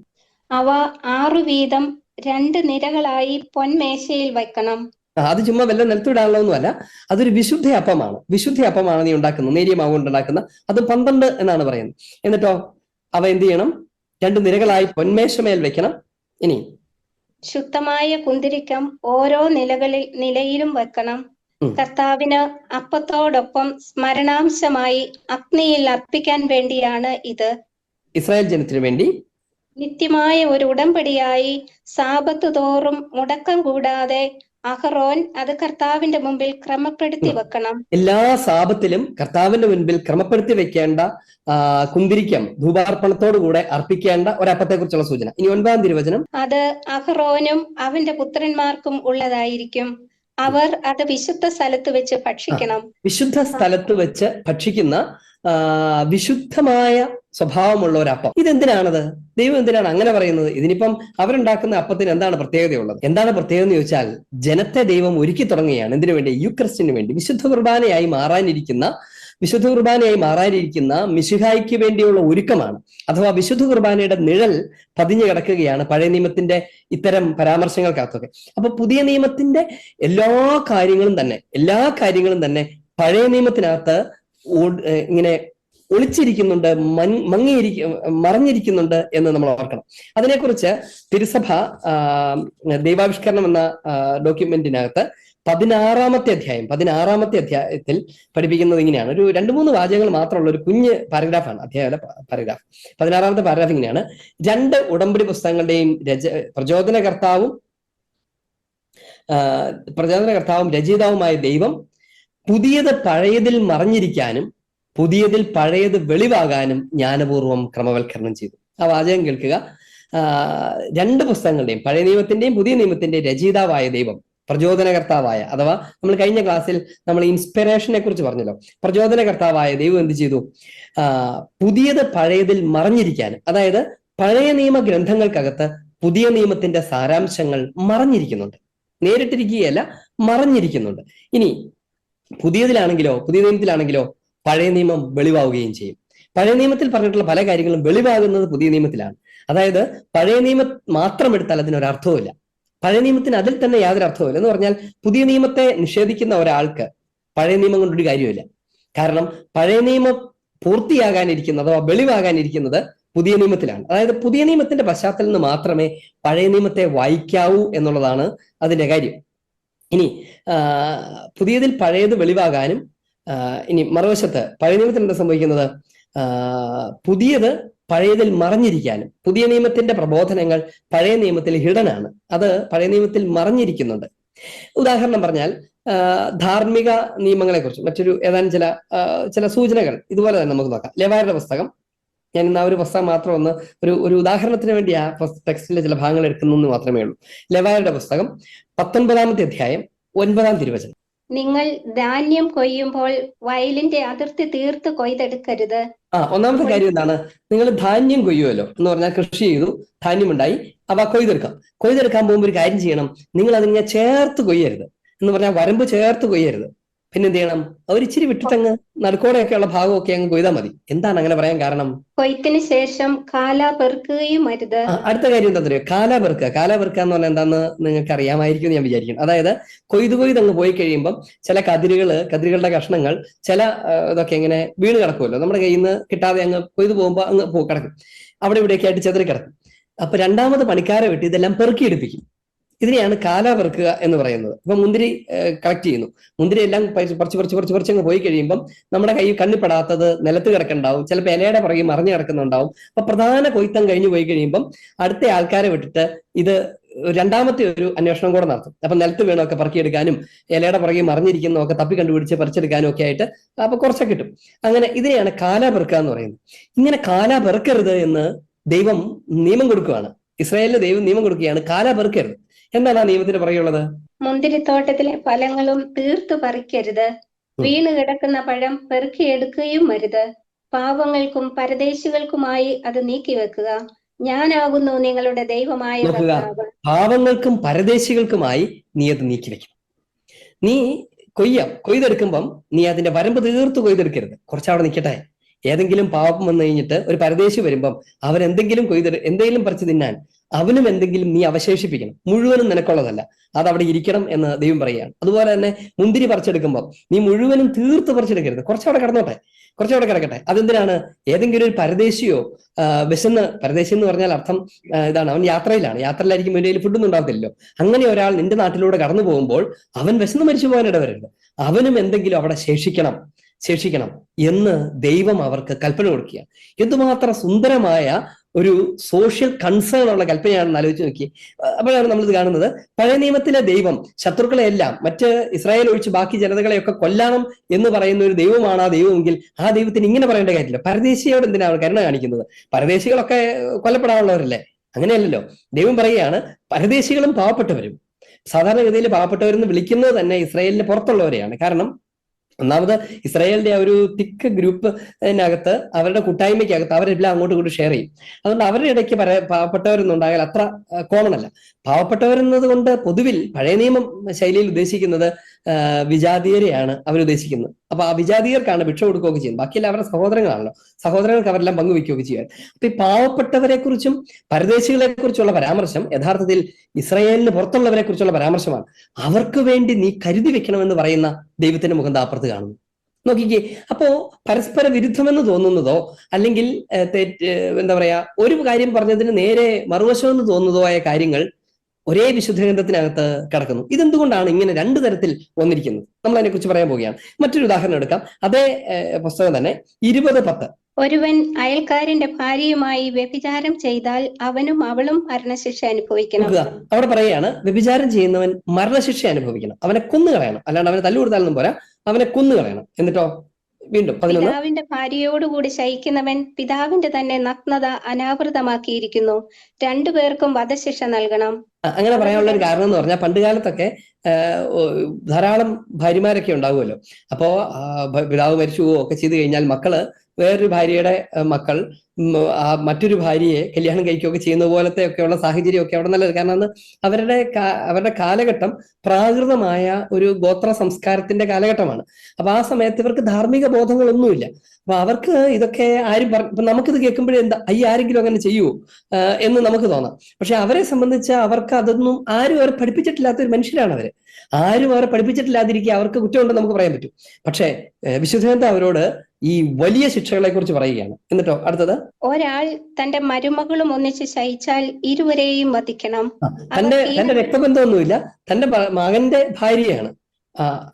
അവ ആറു വീതം രണ്ട് നിരകളായി പൊന്മേശയിൽ വയ്ക്കണം. ആ, അത് ചുമ്മാ വല്ല നിലത്തിടാനുള്ളതൊന്നുമല്ല. അതൊരു വിശുദ്ധ അപ്പമാണ്. വിശുദ്ധ അപ്പമാണ് നീ ഉണ്ടാക്കുന്നത് നേരിയ മാവ് കൊണ്ട് ഉണ്ടാക്കുന്ന അത് പന്ത്രണ്ട് എന്നാണ് പറയുന്നത്. എന്നിട്ടോ അവ എന്ത് ചെയ്യണം? രണ്ട് നിരകളായി പൊന്മേശമേൽ വെക്കണം. ഇനി. ശുദ്ധമായ കുന്തിരിക്കം ഓരോ നിലകളിൽ നിലയിലും വെക്കണം. കർത്താവിന് അപ്പത്തോടൊപ്പം സ്മരണാംശമായി അഗ്നിയിൽ അർപ്പിക്കാൻ വേണ്ടിയാണ് ഇത്. ഇസ്രായേൽ ജനത്തിനു വേണ്ടി. നിത്യമായ ഒരു ഉടമ്പടിയായി സാപത്ത് തോറും മുടക്കം കൂടാതെ അഹറോൻ അത് കർത്താവിന്റെ മുമ്പിൽ ക്രമപ്പെടുത്തി വെക്കണം. എല്ലാ സാപത്തിലും കർത്താവിന്റെ മുൻപിൽ ക്രമപ്പെടുത്തി വെക്കേണ്ട കുന്തിരിക്കം ധൂപാർപ്പണത്തോടു കൂടെ അർപ്പിക്കേണ്ട ഒരപ്പത്തെ കുറിച്ചുള്ള സൂചന. ഇനി ഒൻപതാം തിരുവചനം. അത് അഹറോനും അവന്റെ പുത്രന്മാർക്കും ഉള്ളതായിരിക്കും. അവർ അത് വിശുദ്ധ സ്ഥലത്ത് വെച്ച് ഭക്ഷിക്കണം. വിശുദ്ധ സ്ഥലത്ത് വെച്ച് ഭക്ഷിക്കുന്ന വിശുദ്ധമായ സ്വഭാവമുള്ള ഒരു അപ്പം ഇതെന്തിനാണത്? ദൈവം എന്തിനാണ് അങ്ങനെ പറയുന്നത്? ഇതിനിപ്പം അവരുണ്ടാക്കുന്ന അപ്പത്തിന് എന്താണ് പ്രത്യേകതയുള്ളത്? എന്താണ് പ്രത്യേകത എന്ന് ചോദിച്ചാൽ ജനത്തെ ദൈവം ഒരുക്കി തുടങ്ങുകയാണ്. എന്തിനു വേണ്ടി? യുക്രിസ്റ്റിന് വേണ്ടി. വിശുദ്ധ കുർബാനയായി മാറാനിരിക്കുന്ന വിശുദ്ധ കുർബാനയായി മാറാനിരിക്കുന്ന മിശുഹായിക്ക് വേണ്ടിയുള്ള ഒരുക്കമാണ്. അഥവാ വിശുദ്ധ കുർബാനയുടെ നിഴൽ പതിഞ്ഞു കിടക്കുകയാണ് പഴയ നിയമത്തിന്റെ ഇത്തരം പരാമർശങ്ങൾക്കകത്തൊക്കെ. അപ്പൊ പുതിയ നിയമത്തിന്റെ എല്ലാ കാര്യങ്ങളും തന്നെ എല്ലാ കാര്യങ്ങളും തന്നെ പഴയ നിയമത്തിനകത്ത് ഇങ്ങനെ ഒളിച്ചിരിക്കുന്നുണ്ട് മങ്ങിയിരിക്ക മറഞ്ഞിരിക്കുന്നുണ്ട് എന്ന് നമ്മൾ ഓർക്കണം. അതിനെക്കുറിച്ച് തിരുസഭ ദൈവാവിഷ്കരണം എന്ന ഡോക്യുമെന്റിനകത്ത് പതിനാറാമത്തെ അധ്യായം പതിനാറാമത്തെ അധ്യായത്തിൽ പഠിപ്പിക്കുന്നത് ഇങ്ങനെയാണ്. ഒരു രണ്ട് മൂന്ന് വാചകങ്ങൾ മാത്രമുള്ള ഒരു കുഞ്ഞ് പാരഗ്രാഫാണ് അധ്യായ പാരഗ്രാഫ്. പതിനാറാമത്തെ പാരഗ്രാഫ് ഇങ്ങനെയാണ്. രണ്ട് ഉടമ്പടി പുസ്തകങ്ങളുടെയും രച പ്രചോദനകർത്താവും പ്രചോദനകർത്താവും രചയിതാവുമായ ദൈവം പുതിയത് പഴയതിൽ മറിഞ്ഞിരിക്കാനും പുതിയതിൽ പഴയത് വെളിവാകാനും ജ്ഞാനപൂർവം ക്രമവൽക്കരണം ചെയ്തു. ആ വാചകം കേൾക്കുക. രണ്ട് പുസ്തകങ്ങളുടെയും പഴയ നിയമത്തിന്റെയും പുതിയ നിയമത്തിന്റെയും രചയിതാവായ ദൈവം പ്രചോദനകർത്താവായ അഥവാ നമ്മൾ കഴിഞ്ഞ ക്ലാസ്സിൽ നമ്മൾ ഇൻസ്പിറേഷനെ കുറിച്ച് പറഞ്ഞല്ലോ. പ്രചോദനകർത്താവായ ദൈവം എന്ത് ചെയ്തു? പുതിയത് പഴയതിൽ മറിഞ്ഞിരിക്കാനും അതായത് പഴയ നിയമ ഗ്രന്ഥങ്ങൾക്കകത്ത് പുതിയ നിയമത്തിന്റെ സാരാംശങ്ങൾ മറഞ്ഞിരിക്കുന്നുണ്ട്. നേരിട്ടിരിക്കുകയല്ല മറഞ്ഞിരിക്കുന്നുണ്ട്. ഇനി പുതിയതിലാണെങ്കിലോ പുതിയ നിയമത്തിലാണെങ്കിലോ പഴയ നിയമം വെളിവാവുകയും ചെയ്യും. പഴയ നിയമത്തിൽ പറഞ്ഞിട്ടുള്ള പല കാര്യങ്ങളും വെളിവാകുന്നത് പുതിയ നിയമത്തിലാണ്. അതായത് പഴയ നിയമം മാത്രം എടുത്താൽ അതിനൊരർത്ഥവുമില്ല പഴയ നിയമത്തിന് അതിൽ തന്നെ യാതൊരു അർത്ഥവുമില്ല. എന്ന് പറഞ്ഞാൽ പുതിയ നിയമത്തെ നിഷേധിക്കുന്ന ഒരാൾക്ക് പഴയ നിയമം കൊണ്ടൊരു കാര്യമില്ല കാരണം പഴയ നിയമം പൂർത്തിയാകാനിരിക്കുന്നത് അഥവാ വെളിവാകാനിരിക്കുന്നത് പുതിയ നിയമത്തിലാണ്. അതായത് പുതിയ നിയമത്തിന്റെ പശ്ചാത്തലത്തിൽ നിന്ന് മാത്രമേ പഴയ നിയമത്തെ വായിക്കാവൂ എന്നുള്ളതാണ് അതിന്റെ കാര്യം. ഇനി പുതിയതിൽ പഴയത് വെളിവാകാനും ഇനി മറുവശത്ത് പഴയ നിയമത്തിൽ എന്താ സംഭവിക്കുന്നത്? പുതിയത് പഴയതിൽ മറഞ്ഞിരിക്കാനും പുതിയ നിയമത്തിന്റെ പ്രബോധനങ്ങൾ പഴയ നിയമത്തിൽ ഹിഡനാണ്. അത് പഴയ നിയമത്തിൽ മറിഞ്ഞിരിക്കുന്നുണ്ട്. ഉദാഹരണം പറഞ്ഞാൽ ധാർമ്മിക നിയമങ്ങളെ കുറിച്ച് മറ്റൊരു ഏതാനും ചില ചില സൂചനകൾ ഇതുപോലെ തന്നെ നമുക്ക് നോക്കാം. ലെവാരുടെ പുസ്തകം ഞാൻ ഇന്ന് ആ ഒരു പുസ്തകം മാത്രം ഒന്ന് ഒരു ഒരു ഉദാഹരണത്തിന് വേണ്ടി ആ ടെക്സ്റ്റിലെ ചില ഭാഗങ്ങൾ എടുക്കുന്നു എന്ന് മാത്രമേ ഉള്ളൂ. ലേവായരുടെ പുസ്തകം പത്തൊൻപതാമത്തെ അധ്യായം ഒൻപതാം തിരുവചനം. നിങ്ങൾ ധാന്യം കൊയ്യുമ്പോൾ വയലിന്റെ അതിർത്തി തീർത്ത് കൊയ്തെടുക്കരുത്. ആ ഒന്നാമത്തെ കാര്യം എന്താണ്? നിങ്ങൾ ധാന്യം കൊയ്യുമല്ലോ എന്ന് പറഞ്ഞാൽ കൃഷി ചെയ്തു ധാന്യം ഉണ്ടായി അവ കൊയ്തെടുക്കാം. കൊയ്തെടുക്കാൻ പോകുമ്പോൾ ഒരു കാര്യം ചെയ്യണം നിങ്ങൾ അതിങ്ങനെ ചേർത്ത് കൊയ്യരുത്. എന്ന് പറഞ്ഞാൽ വരമ്പ് ചേർത്ത് കൊയ്യരുത്. പിന്നെ എന്ത് ചെയ്യണം അവർ ഇച്ചിരി വിട്ടിട്ടങ്ങ് നടുക്കോടെയൊക്കെയുള്ള ഭാഗമൊക്കെ അങ്ങ് കൊയ്താൽ മതി. എന്താണ് അങ്ങനെ പറയാൻ കാരണം? കൊയ്ത്തിന് ശേഷം കാല പെറുക്കുകയും അരുത്. അടുത്ത കാര്യം എന്താ പറയുക കാല പെറുക്കുക. കാല പെറുക്കുക എന്ന് പറഞ്ഞാൽ എന്താന്ന് നിങ്ങൾക്ക് അറിയാമായിരിക്കും ഞാൻ വിചാരിക്കുന്നു. അതായത് കൊയ്ത് കൊയ്ത് അങ്ങ് പോയി കഴിയുമ്പം ചില കതിരുകൾ കതിരുകളുടെ കഷ്ണങ്ങൾ ചില ഇതൊക്കെ ഇങ്ങനെ വീണ് കിടക്കുമല്ലോ. നമ്മുടെ കയ്യിൽ നിന്ന് കിട്ടാതെ അങ്ങ് കൊയ്ത് പോകുമ്പോൾ അങ്ങ് പോ കിടക്കും. അവിടെ ഇവിടെയൊക്കെ ആയിട്ട് ചെതറി കിടക്കും. അപ്പൊ രണ്ടാമത് പണിക്കാരെ വിട്ട് ഇതെല്ലാം പെറുക്കിയെടുപ്പിക്കും ഇതിനെയാണ് കാല പെറുക്കുക എന്ന് പറയുന്നത്. ഇപ്പൊ മുന്തിരി കളക്ട് ചെയ്യുന്നു. മുന്തിരി എല്ലാം പറിച്ച് പറിച്ച് പറിച്ച് പറിച്ച് അങ്ങ് പോയി കഴിയുമ്പം നമ്മുടെ കൈ കണ്ണിപ്പെടാത്തത് നിലത്ത് കിടക്കുന്നുണ്ടാവും ചിലപ്പോൾ ഇലയുടെ പുറകെ മറിഞ്ഞു കിടക്കുന്നുണ്ടാവും. അപ്പൊ പ്രധാന കൊയ്ത്തം കഴിഞ്ഞു പോയി കഴിയുമ്പം അടുത്ത ആൾക്കാരെ വിട്ടിട്ട് ഇത് രണ്ടാമത്തെ ഒരു അന്വേഷണം കൂടെ നടത്തും. അപ്പൊ നിലത്ത് വീണൊക്കെ പറക്കിയെടുക്കാനും ഇലയുടെ പുറകെ മറിഞ്ഞിരിക്കുന്നതൊക്കെ തപ്പി കണ്ടുപിടിച്ച് പറിച്ചെടുക്കാനും ഒക്കെ ആയിട്ട് അപ്പൊ കുറച്ചൊക്കെ കിട്ടും. അങ്ങനെ ഇതിനെയാണ് കാല പെറുക്കുക എന്ന് പറയുന്നത്. ഇങ്ങനെ കാല പെറുക്കരുത് എന്ന് ദൈവം നിയമം കൊടുക്കുകയാണ് ഇസ്രായേലിന് ദൈവം നിയമം കൊടുക്കുകയാണ് കാല പെറുക്കരുത് എന്താണ് ആ നിയമത്തിന് പറയുള്ളത്? മുന്തിരിത്തോട്ടത്തിലെ ഫലങ്ങളും തീർത്തു പറിക്കരുത്. വീണ് കിടക്കുന്ന പഴം പെറുക്കിയെടുക്കുകയും അരുത്. പാവങ്ങൾക്കും പരദേശികൾക്കുമായി അത് നീക്കിവെക്കുക ഞാനാകുന്നു നിങ്ങളുടെ ദൈവമായ പാവങ്ങൾക്കും പരദേശികൾക്കുമായി നീ അത് നീക്കി വെക്കണം നീ കൊയ്യാം. കൊയ്തെടുക്കുമ്പം നീ അതിന്റെ വരമ്പ് തീർത്ത് കൊയ്തെടുക്കരുത്. കുറച്ചവിടെ നിൽക്കട്ടെ. ഏതെങ്കിലും പാപം വന്നു കഴിഞ്ഞിട്ട് ഒരു പരദേശി വരുമ്പം അവൻ എന്തെങ്കിലും കൊയ്തെടു എന്തെങ്കിലും പറിച്ച് തിന്നാൻ അവനും എന്തെങ്കിലും നീ അവശേഷിപ്പിക്കണം. മുഴുവനും നിനക്കുള്ളതല്ല. അത് അവിടെ ഇരിക്കണം എന്ന് ദൈവം പറയുകയാണ്. അതുപോലെ തന്നെ മുന്തിരി പറിച്ചെടുക്കുമ്പോൾ നീ മുഴുവനും തീർത്ത് പറിച്ചെടുക്കരുത്. കുറച്ചവിടെ കിടന്നോട്ടെ. കുറച്ചവിടെ കിടക്കട്ടെ. അതെന്തിനാണ്? ഏതെങ്കിലും ഒരു പരദേശിയോ വിശന്ന് പരദേശി എന്ന് പറഞ്ഞാൽ അർത്ഥം ഇതാണ്. അവൻ യാത്രയിലാണ്. യാത്രയിലായിരിക്കും വേണ്ടി ഫുഡൊന്നും ഉണ്ടാകത്തില്ലല്ലോ അങ്ങനെ ഒരാൾ നിന്റെ നാട്ടിലൂടെ കടന്നു പോകുമ്പോൾ അവൻ വിശന്ന് മരിച്ചു പോകാൻ ഇടവരുണ്ട് അവനും എന്തെങ്കിലും അവിടെ ശേഷിക്കണം. ശേഷിക്കണം എന്ന് ദൈവം അവർക്ക് കൽപ്പന കൊടുക്കുക എന്തുമാത്രം സുന്ദരമായ ഒരു സോഷ്യൽ കൺസേൺ ഉള്ള കൽപ്പനയാണെന്ന് ആലോചിച്ച് നോക്കി. അപ്പോഴാണ് നമ്മളിത് കാണുന്നത്. പഴയ നിയമത്തിലെ ദൈവം ശത്രുക്കളെ എല്ലാം മറ്റ് ഇസ്രായേൽ ഒഴിച്ച് ബാക്കി ജനതകളെയൊക്കെ കൊല്ലണം എന്ന് പറയുന്ന ഒരു ദൈവമാണ് ആ ദൈവമെങ്കിൽ ആ ദൈവത്തിന് ഇങ്ങനെ പറയേണ്ട കാര്യമില്ല. പരദേശിയോട് എന്തിനാണ് കരുണ കാണിക്കുന്നത്? പരദേശികളൊക്കെ കൊല്ലപ്പെടാനുള്ളവരല്ലേ? അങ്ങനെയല്ലല്ലോ. ദൈവം പറയുകയാണ് പരദേശികളും പാവപ്പെട്ടവരും. സാധാരണഗതിയിൽ പാവപ്പെട്ടവരെന്ന് വിളിക്കുന്നത് തന്നെ ഇസ്രായേലിന് പുറത്തുള്ളവരെയാണ്. കാരണം ഒന്നാമത് ഇസ്രായേലിന്റെ ആ ഒരു തിക്ക് ഗ്രൂപ്പിനകത്ത് അവരുടെ കൂട്ടായ്മയ്ക്കകത്ത് അവരെല്ലാം അങ്ങോട്ടും ഇങ്ങോട്ടും ഷെയർ ചെയ്യും. അതുകൊണ്ട് അവരുടെ ഇടയ്ക്ക് പാവപ്പെട്ടവരൊന്നും ഉണ്ടായാൽ അത്ര കോമൺ അല്ല. പാവപ്പെട്ടവരെന്നത് കൊണ്ട് പൊതുവിൽ പഴയ നിയമം ശൈലിയിൽ ഉദ്ദേശിക്കുന്നത് വിജാതീയരെയാണ് അവരുദ്ദേശിക്കുന്നത്. അപ്പൊ ആ വിജാതീയർക്കാണ് ഭിക്ഷ കൊടുക്കുകയൊക്കെ ചെയ്യുന്നത്. ബാക്കിയെല്ലാം അവരുടെ സഹോദരങ്ങളാണല്ലോ. സഹോദരങ്ങൾക്ക് അവരെല്ലാം പങ്കുവെക്കുകയൊക്കെ ചെയ്യുക. അപ്പൊ ഈ പാവപ്പെട്ടവരെ കുറിച്ചും പരദേശികളെ കുറിച്ചുള്ള പരാമർശം യഥാർത്ഥത്തിൽ ഇസ്രായേലിന് പുറത്തുള്ളവരെ കുറിച്ചുള്ള പരാമർശമാണ്. അവർക്ക് വേണ്ടി നീ കരുതി വെക്കണമെന്ന് പറയുന്ന ദൈവത്തിന്റെ മുഖം താപ്പുറത്ത് കാണുന്നു. നോക്കിക്കേ അപ്പോ പരസ്പര വിരുദ്ധമെന്ന് തോന്നുന്നതോ അല്ലെങ്കിൽ എന്താ പറയാ ഒരു കാര്യം പറഞ്ഞതിന് നേരെ മറുവശമെന്ന് തോന്നുന്നതോ ആയ കാര്യങ്ങൾ ഒരേ വിശുദ്ധ ഗ്രന്ഥത്തിനകത്ത് കിടക്കുന്നു. ഇതെന്തുകൊണ്ടാണ് ഇങ്ങനെ രണ്ടു തരത്തിൽ വന്നിരിക്കുന്നത്? നമ്മൾ അതിനെക്കുറിച്ച് പറയാൻ പോവുകയാണ്. മറ്റൊരു ഉദാഹരണം എടുക്കാം. അതേ പുസ്തകം തന്നെ ഇരുപത് പത്ത്. ഒരുവൻ അയൽക്കാരന്റെ ഭാര്യയുമായി വ്യഭിചാരം ചെയ്താൽ അവനും അവളും മരണശിക്ഷ അനുഭവിക്കണം. അവിടെ പറയുകയാണ് വ്യഭിചാരം ചെയ്യുന്നവൻ മരണശിക്ഷ അനുഭവിക്കണം. അവനെ കൊന്നു കളയണം. അല്ലാണ്ട് അവനെ തല്ലു കൊടുത്താലൊന്നും പോരാ. അവനെ കൊന്നു കളയണം. എന്നിട്ടോ? വീണ്ടും പിതാവിന്റെ ഭാര്യയോടുകൂടി ശയിക്കുന്നവൻ പിതാവിന്റെ തന്നെ നഗ്നത അനാവൃതമാക്കിയിരിക്കുന്നു. രണ്ടുപേർക്കും വധശിക്ഷ നൽകണം. അങ്ങനെ പറയാനുള്ള ഒരു കാരണം എന്ന് പറഞ്ഞാൽ പണ്ട് കാലത്തൊക്കെ ധാരാളം ഭാര്യമാരൊക്കെ ഉണ്ടാവുമല്ലോ. അപ്പോ പിതാവ് മരിച്ചു പോവുകയോ ഒക്കെ ചെയ്തു കഴിഞ്ഞാൽ മക്കൾ വേറൊരു ഭാര്യയുടെ മക്കൾ മറ്റൊരു ഭാര്യയെ കല്യാണം കഴിക്കുകയൊക്കെ ചെയ്യുന്ന പോലത്തെ ഒക്കെയുള്ള സാഹചര്യം ഒക്കെ അവിടെ നല്ലത്. കാരണം അന്ന് അവരുടെ അവരുടെ കാലഘട്ടം പ്രാകൃതമായ ഒരു ഗോത്ര സംസ്കാരത്തിന്റെ കാലഘട്ടമാണ്. അപ്പൊ ആ സമയത്ത് ഇവർക്ക് ധാർമ്മിക ബോധങ്ങളൊന്നുമില്ല. അപ്പൊ അവർക്ക് ഇതൊക്കെ ആരും പറ ഇപ്പൊ നമുക്കിത് കേൾക്കുമ്പോഴേ എന്താ അയ്യ ആരെങ്കിലും അങ്ങനെ ചെയ്യുമോ എന്ന് നമുക്ക് തോന്നാം. പക്ഷെ അവരെ സംബന്ധിച്ച് അവർക്ക് അതൊന്നും ആരും അവരെ പഠിപ്പിച്ചിട്ടില്ലാത്ത ഒരു മനുഷ്യരാണ് അവർ. ആരും അവരെ പഠിപ്പിച്ചിട്ടില്ലാതിരിക്കുക അവർക്ക് കുറ്റമുണ്ടെന്ന് നമുക്ക് പറയാൻ പറ്റും. പക്ഷേ വിശുദ്ധനന്ദ അവരോട് ഈ വലിയ ശിക്ഷകളെ കുറിച്ച് പറയുകയാണ്. എന്നിട്ടോ അടുത്തത്? ഒരാൾ തന്റെ മരുമകളും ഒന്നിച്ച് ശയിച്ചാൽ ഇരുവരെയും വധിക്കണം. തന്റെ തന്റെ രക്തബന്ധമൊന്നുമില്ല. തന്റെ മകന്റെ ഭാര്യയാണ്.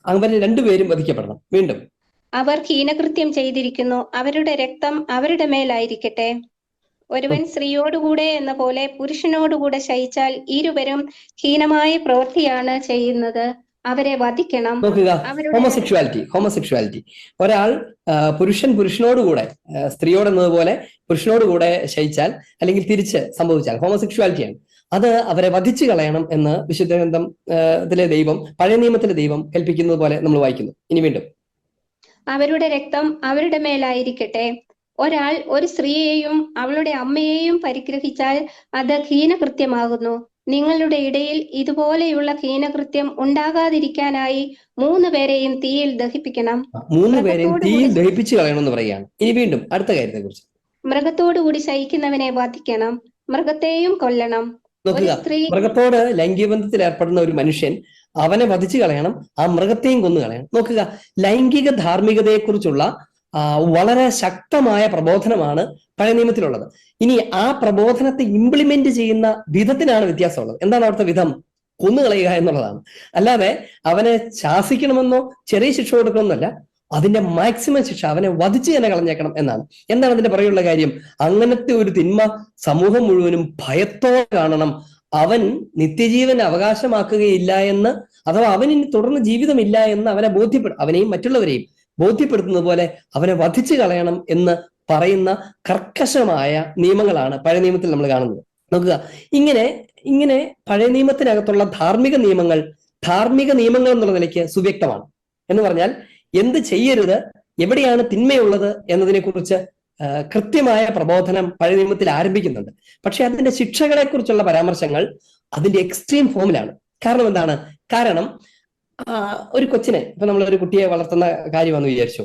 അവരെ അവർ രണ്ടുപേരും വധിക്കപ്പെടണം. വീണ്ടും. അവർ ഹീനകൃത്യം ചെയ്തിരിക്കുന്നു. അവരുടെ രക്തം അവരുടെ മേലായിരിക്കട്ടെ. ഒരുവൻ സ്ത്രീയോടുകൂടെ എന്ന പോലെ പുരുഷനോടുകൂടെ ശയിച്ചാൽ ഇരുവരും ഹീനമായ പ്രവൃത്തിയാണ് ചെയ്യുന്നത്. അവരെ വധിക്കണം. നോക്കുക. Homosexuality homosexuality. ഒരാൾ പുരുഷൻ പുരുഷനോടുകൂടെ സ്ത്രീയോടെന്നതുപോലെ പുരുഷനോടുകൂടെ ശയിച്ചാൽ അല്ലെങ്കിൽ തിരിച്ച് സംഭവിച്ചാൽ ഹോമോസെക്ഷുവാലിറ്റിയാണ്. അത് അവരെ വധിച്ചു കളയണം എന്ന് വിശുദ്ധ ഗ്രന്ഥം ഇതിലെ ദൈവം പഴയ നിയമത്തിലെ ദൈവം കൽപ്പിക്കുന്നത് പോലെ നമ്മൾ വായിക്കുന്നു. ഇനി വീണ്ടും. അവരുടെ രക്തം അവരുടെ മേലായിരിക്കട്ടെ. ഒരാൾ ഒരു സ്ത്രീയെയും അവളുടെ അമ്മയെയും പരിഗ്രഹിച്ചാൽ അത് ഹീനകൃത്യമാകുന്നു. നിങ്ങളുടെ ഇടയിൽ ഇതുപോലെയുള്ള ഹീനകൃത്യം ഉണ്ടാകാതിരിക്കാനായി മൂന്ന് പേരെയും തീയിൽ ദഹിപ്പിക്കണം. മൂന്ന് പേരെയും തീയിൽ ദഹിപ്പിച്ചു കളയണമെന്ന് പറയുകയാണ്. ഇനി വീണ്ടും അടുത്ത കാര്യത്തെ കുറിച്ച് മൃഗത്തോടുകൂടി സഹിക്കുന്നവനെ ബാധിക്കണം. മൃഗത്തെയും കൊല്ലണം. മൃഗത്തോട് ലൈംഗിക ബന്ധത്തിൽ ഏർപ്പെടുന്ന ഒരു മനുഷ്യൻ അവനെ വധിച്ചു കളയണം ആ മൃഗത്തെയും കൊന്നു കളയണം. നോക്കുക ലൈംഗിക ധാർമ്മികതയെക്കുറിച്ചുള്ള വളരെ ശക്തമായ പ്രബോധനമാണ് പഴയ നിയമത്തിലുള്ളത്. ഇനി ആ പ്രബോധനത്തെ ഇംപ്ലിമെന്റ് ചെയ്യുന്ന വിധത്തിനാണ് വ്യത്യാസമുള്ളത്. എന്താണ് അവിടുത്തെ വിധം? കൊന്നു കളയുക എന്നുള്ളതാണ്. അല്ലാതെ അവനെ ശാസിക്കണമെന്നോ ചെറിയ ശിക്ഷ കൊടുക്കണമെന്നല്ല അതിന്റെ മാക്സിമം ശിക്ഷ അവനെ വധിച്ചു തന്നെ കളഞ്ഞേക്കണം എന്നാണ്. എന്താണ് അതിന്റെ പറയുള്ള കാര്യം? അങ്ങനത്തെ ഒരു തിന്മ സമൂഹം മുഴുവനും ഭയത്തോടെ കാണണം. അവൻ നിത്യജീവൻ അവകാശമാക്കുകയില്ല എന്ന് അഥവാ അവൻ ഇനി തുടർന്ന് ജീവിതമില്ല എന്ന് അവനെ ബോധ്യപ്പെടും അവനെയും മറ്റുള്ളവരെയും ബോധ്യപ്പെടുത്തുന്നത് പോലെ അവനെ വധിച്ചു കളയണം എന്ന് പറയുന്ന കർക്കശമായ നിയമങ്ങളാണ് പഴയ നിയമത്തിൽ നമ്മൾ കാണുന്നത്. നോക്കുക. ഇങ്ങനെ ഇങ്ങനെ പഴയ നിയമത്തിനകത്തുള്ള ധാർമ്മിക നിയമങ്ങൾ ധാർമ്മിക നിയമങ്ങൾ എന്നുള്ള നിലയ്ക്ക് സുവ്യക്തമാണ്. എന്ന് പറഞ്ഞാൽ എന്ത് ചെയ്യരുത് എവിടെയാണ് തിന്മയുള്ളത് എന്നതിനെ കുറിച്ച് കൃത്യമായ പ്രബോധനം പഴയ നിയമത്തിൽ ആരംഭിക്കുന്നുണ്ട്. പക്ഷെ അതിന്റെ ശിക്ഷകളെ കുറിച്ചുള്ള പരാമർശങ്ങൾ അതിന്റെ എക്സ്ട്രീം ഫോമിലാണ് കാരണം എന്താണ്? കാരണം ഒരു കൊച്ചിനെ ഇപ്പൊ നമ്മൾ ഒരു കുട്ടിയെ വളർത്തുന്ന കാര്യമാണെന്ന് വിചാരിച്ചു.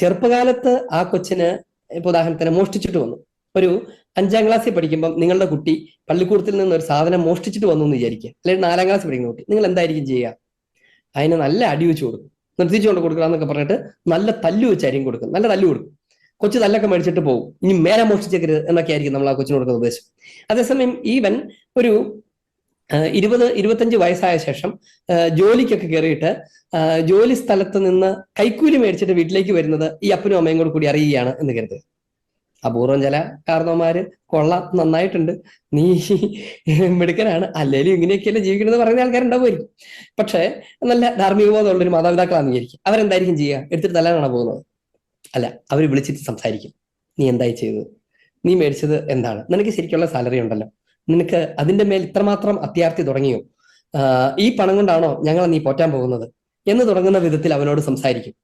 ചെറുപ്പകാലത്ത് ആ കൊച്ചിന് ഇപ്പൊ ഉദാഹരണത്തിന് മോഷ്ടിച്ചിട്ട് വന്നു. ഒരു അഞ്ചാം ക്ലാസ്സിൽ പഠിക്കുമ്പോൾ നിങ്ങളുടെ കുട്ടി പള്ളിക്കൂടത്തിൽ നിന്ന് ഒരു സാധനം മോഷ്ടിച്ചിട്ട് വന്നു എന്ന് വിചാരിക്കുക. അല്ലെങ്കിൽ നാലാം ക്ലാസ് പഠിക്കുന്ന കുട്ടി. നിങ്ങൾ എന്തായിരിക്കും ചെയ്യുക? അതിന് നല്ല അടി വെച്ച് കൊടുക്കും. നിർത്തിച്ചുകൊണ്ട് കൊടുക്കുക എന്നൊക്കെ പറഞ്ഞിട്ട് നല്ല തല്ലു വെച്ചായിരിക്കും കൊടുക്കും. നല്ല തല്ലു കൊടുക്കും. കൊച്ചു തല്ലൊക്കെ മേടിച്ചിട്ട് പോകും. ഇനി മേലെ മോഷ്ടിച്ചേക്കരുത് എന്നൊക്കെ ആയിരിക്കും നമ്മൾ ആ കൊച്ചിന് കൊടുക്കുന്ന ഉപദേശം. അതേസമയം ഈവൻ ഒരു ഇരുപത് ഇരുപത്തഞ്ച് വയസ്സായ ശേഷം ജോലിക്കൊക്കെ കയറിയിട്ട് ജോലി സ്ഥലത്ത് നിന്ന് കൈക്കൂലി മേടിച്ചിട്ട് വീട്ടിലേക്ക് വരുന്നത് ഈ അപ്പനും അമ്മയും കൂടെ കൂടി അറിയുകയാണ് എന്ന് കരുതുക. അപൂർവം ചില കാരണവന്മാര് കൊള്ളാം നന്നായിട്ടുണ്ട്. നീ മിടുക്കനാണ്. അല്ലെങ്കിലും ഇങ്ങനെയൊക്കെയല്ലേ ജീവിക്കണമെന്ന് പറയുന്ന ആൾക്കാരുണ്ടാവുമായിരിക്കും. പക്ഷേ നല്ല ധാർമ്മിക ബോധമുള്ള ഒരു മാതാപിതാക്കളാണെന്ന് വിചാരിക്കും. അവരെന്തായിരിക്കും ചെയ്യുക? എടുത്തിട്ട് തല്ലാനാണ് പോകുന്നത്? അല്ല അവർ വിളിച്ചിട്ട് സംസാരിക്കും. നീ എന്തായി ചെയ്തത്? നീ മേടിച്ചത് എന്താണ്? നിനക്ക് ശരിക്കുള്ള സാലറി ഉണ്ടല്ലോ. നിനക്ക് അതിന്റെ മേൽ ഇത്രമാത്രം അത്യാർത്ഥി തുടങ്ങിയോ? ഈ പണം കൊണ്ടാണോ ഞങ്ങൾ നീ പോറ്റാൻ പോകുന്നത്? എന്ന് തുടങ്ങുന്ന വിധത്തിൽ അവനോട് സംസാരിക്കും.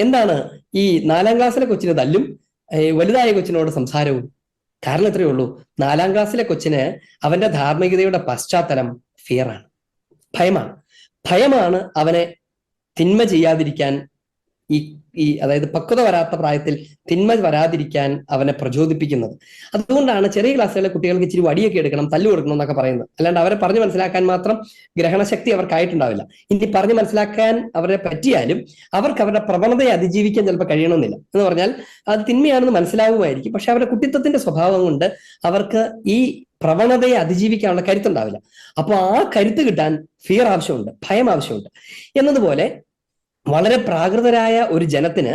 എന്താണ് ഈ നാലാം ക്ലാസ്സിലെ കൊച്ചിന് തല്ലും? വലുതായ കൊച്ചിനോട് സംസാരവും? കാരണം എത്രയേ ഉള്ളൂ. നാലാം ക്ലാസ്സിലെ കൊച്ചിന് അവന്റെ ധാർമ്മികതയുടെ പശ്ചാത്തലം ഫിയറാണ് ഭയമാണ്. ഭയമാണ് അവനെ തിന്മ ചെയ്യാതിരിക്കാൻ ഈ ഈ അതായത് പക്വത വരാത്ത പ്രായത്തിൽ തിന്മ വരാതിരിക്കാൻ അവനെ പ്രചോദിപ്പിക്കുന്നത്. അതുകൊണ്ടാണ് ചെറിയ ക്ലാസ്സുകളിലെ കുട്ടികൾക്ക് ഇച്ചിരി വടിയൊക്കെ എടുക്കണം തല്ലു കൊടുക്കണം എന്നൊക്കെ പറയുന്നത്. അല്ലാണ്ട് അവരെ പറഞ്ഞു മനസ്സിലാക്കാൻ മാത്രം ഗ്രഹണശക്തി അവർക്കായിട്ടുണ്ടാവില്ല. ഇനി പറഞ്ഞു മനസ്സിലാക്കാൻ അവരെ പറ്റിയാലും അവർക്ക് അവരുടെ പ്രവണതയെ അതിജീവിക്കാൻ ചിലപ്പോൾ കഴിയണമെന്നില്ല. എന്ന് പറഞ്ഞാൽ അത് തിന്മയാണെന്ന് മനസ്സിലാവുമായിരിക്കും. പക്ഷെ അവരുടെ കുട്ടിത്വത്തിന്റെ സ്വഭാവം കൊണ്ട് അവർക്ക് ഈ പ്രവണതയെ അതിജീവിക്കാനുള്ള കരുത്തുണ്ടാവില്ല. അപ്പോൾ ആ കരുത്ത് കിട്ടാൻ ഫിയർ ആവശ്യമുണ്ട് ഭയം ആവശ്യമുണ്ട്. എന്നതുപോലെ വളരെ പ്രാകൃതരായ ഒരു ജനത്തിന്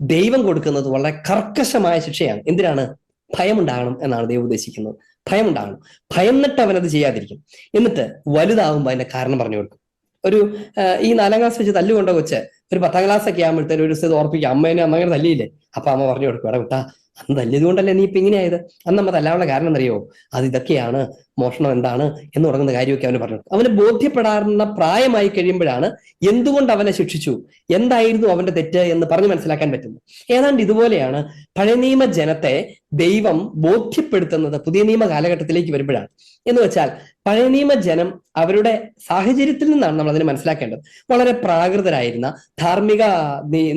ദൈവം കൊടുക്കുന്നത് വളരെ കർക്കശമായ ശിക്ഷയാണ്. എന്തിനാണ്? ഭയമുണ്ടാകണം എന്നാണ് ദൈവം ഉദ്ദേശിക്കുന്നത്. ഭയമുണ്ടാകണം. ഭയന്നിട്ട് അവനത് ചെയ്യാതിരിക്കും. എന്നിട്ട് വലുതാവുമ്പോൾ അതിന്റെ കാരണം പറഞ്ഞു കൊടുക്കും. ഒരു ഈ നാലാം ക്ലാസ് വെച്ച് തല്ലുകൊണ്ട കൊച്ച്? ഒരു പത്താം ക്ലാസ് ഒക്കെ ആകുമ്പോഴത്തേനും ഒരു ദിവസം ഓർപ്പിക്കും. അമ്മേനെ അമ്മ അങ്ങനെ തല്ലിയില്ലേ? അപ്പൊ അമ്മ പറഞ്ഞു കൊടുക്കും എടാ കുട്ടാ അന്ന് തല്ലിയത് കൊണ്ടല്ലേ നീ ഇപ്പൊ ഇങ്ങനെയായത്? അന്ന് നമ്മൾ തല്ലാനുള്ള കാരണം എന്നറിയോ അത് ഇതൊക്കെയാണ് മോഷണം എന്താണ് എന്ന് തുടങ്ങുന്ന കാര്യമൊക്കെ അവന് പറഞ്ഞു. അവന് ബോധ്യപ്പെടാറുന്ന പ്രായമായി കഴിയുമ്പോഴാണ് എന്തുകൊണ്ട് അവനെ ശിക്ഷിച്ചു? എന്തായിരുന്നു അവന്റെ തെറ്റ് എന്ന് പറഞ്ഞ് മനസ്സിലാക്കാൻ പറ്റുന്നത്? ഏതാണ്ട് ഇതുപോലെയാണ് പഴയ നിയമ ജനത്തെ ദൈവം ബോധ്യപ്പെടുത്തുന്നത് പുതിയ നിയമ കാലഘട്ടത്തിലേക്ക് വരുമ്പോഴാണ്. എന്ന് വെച്ചാൽ പഴയ നിയമ ജനം അവരുടെ സാഹചര്യത്തിൽ നിന്നാണ് നമ്മൾ അതിനെ മനസ്സിലാക്കേണ്ടത്. വളരെ പ്രാകൃതരായിരുന്ന ധാർമ്മിക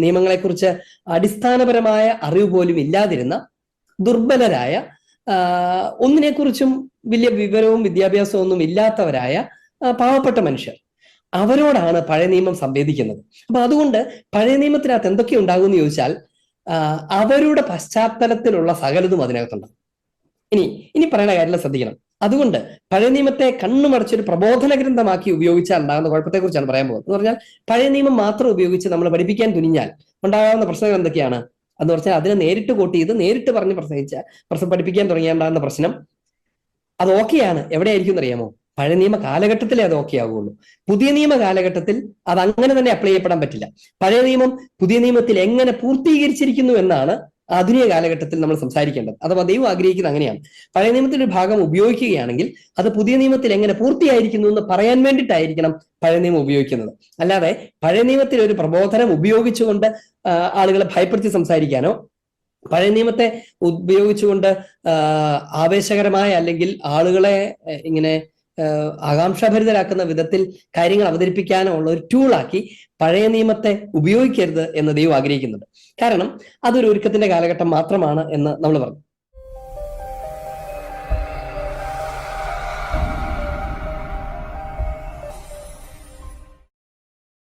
നിയമങ്ങളെക്കുറിച്ച് അടിസ്ഥാനപരമായ അറിവ് പോലും ഇല്ലാതിരുന്ന ദുർബലരായ ഒന്നിനെക്കുറിച്ചും വലിയ വിവരവും വിദ്യാഭ്യാസവും ഒന്നും ഇല്ലാത്തവരായ പാവപ്പെട്ട മനുഷ്യർ. അവരോടാണ് പഴയ നിയമം സംവേദിക്കുന്നത്. അപ്പൊ അതുകൊണ്ട് പഴയ നിയമത്തിനകത്ത് എന്തൊക്കെ ഉണ്ടാകും എന്ന് ചോദിച്ചാൽ അവരുടെ പശ്ചാത്തലത്തിലുള്ള സകലതും അതിനകത്തുണ്ടാകും ഇനി ഇനി പറയുന്ന കാര്യങ്ങൾ ശ്രദ്ധിക്കണം. അതുകൊണ്ട് പഴയ നിയമത്തെ കണ്ണുമടച്ചൊരു പ്രബോധന ഗ്രന്ഥമാക്കി ഉപയോഗിച്ചാൽ ഉണ്ടാകുന്ന കുഴപ്പത്തെക്കുറിച്ചാണ് പറയാൻ പോകുന്നത്. എന്ന് പറഞ്ഞാൽ പഴയ നിയമം മാത്രം ഉപയോഗിച്ച് നമ്മൾ പഠിപ്പിക്കാൻ തുനിഞ്ഞാൽ ഉണ്ടാകാവുന്ന പ്രശ്നങ്ങൾ എന്തൊക്കെയാണ്? എന്ന് പറഞ്ഞാൽ അതിനെ നേരിട്ട് കോട്ട് ചെയ്ത് നേരിട്ട് പറഞ്ഞ് പ്രസംഗിച്ച പ്രസ പഠിപ്പിക്കാൻ തുടങ്ങിയാണ്ടാകുന്ന പ്രശ്നം അത് ഓക്കെയാണ് എവിടെയായിരിക്കും എന്നറിയാമോ പഴയ നിയമ കാലഘട്ടത്തിലേ അത് ഓക്കെ ആകുള്ളൂ പുതിയ നിയമ കാലഘട്ടത്തിൽ അത് അങ്ങനെ തന്നെ അപ്ലൈ ചെയ്യപ്പെടാൻ പറ്റില്ല. പഴയ നിയമം പുതിയ നിയമത്തിൽ എങ്ങനെ പൂർത്തീകരിച്ചിരിക്കുന്നു എന്നാണ് ആധുനിക കാലഘട്ടത്തിൽ നമ്മൾ സംസാരിക്കേണ്ടത്. അഥവാ ദൈവം ആഗ്രഹിക്കുന്നത് അങ്ങനെയാണ്. പഴയ നിയമത്തിന്റെ ഒരു ഭാഗം ഉപയോഗിക്കുകയാണെങ്കിൽ അത് പുതിയ നിയമത്തിൽ എങ്ങനെ പൂർത്തിയായിരിക്കുന്നു എന്ന് പറയാൻ വേണ്ടിയിട്ടായിരിക്കണം പഴയ നിയമം ഉപയോഗിക്കുന്നത്. അല്ലാതെ പഴയ നിയമത്തിൽ ഒരു പ്രബോധനം ഉപയോഗിച്ചുകൊണ്ട് ആളുകളെ ഭയപ്പെടുത്തി സംസാരിക്കാനോ പഴയ നിയമത്തെ ഉപയോഗിച്ചുകൊണ്ട് ആവേശകരമായ അല്ലെങ്കിൽ ആളുകളെ ഇങ്ങനെ ആകാംക്ഷാഭരിതരാക്കുന്ന വിധത്തിൽ കാര്യങ്ങൾ അവതരിപ്പിക്കാനോ ഉള്ള ഒരു ടൂളാക്കി പഴയ നിയമത്തെ ഉപയോഗിക്കരുത് എന്ന് ദൈവം ആഗ്രഹിക്കുന്നുണ്ട്. കാരണം അതൊരു ഒരുക്കത്തിന്റെ കാലഘട്ടം മാത്രമാണ് എന്ന് നമ്മൾ പറഞ്ഞു.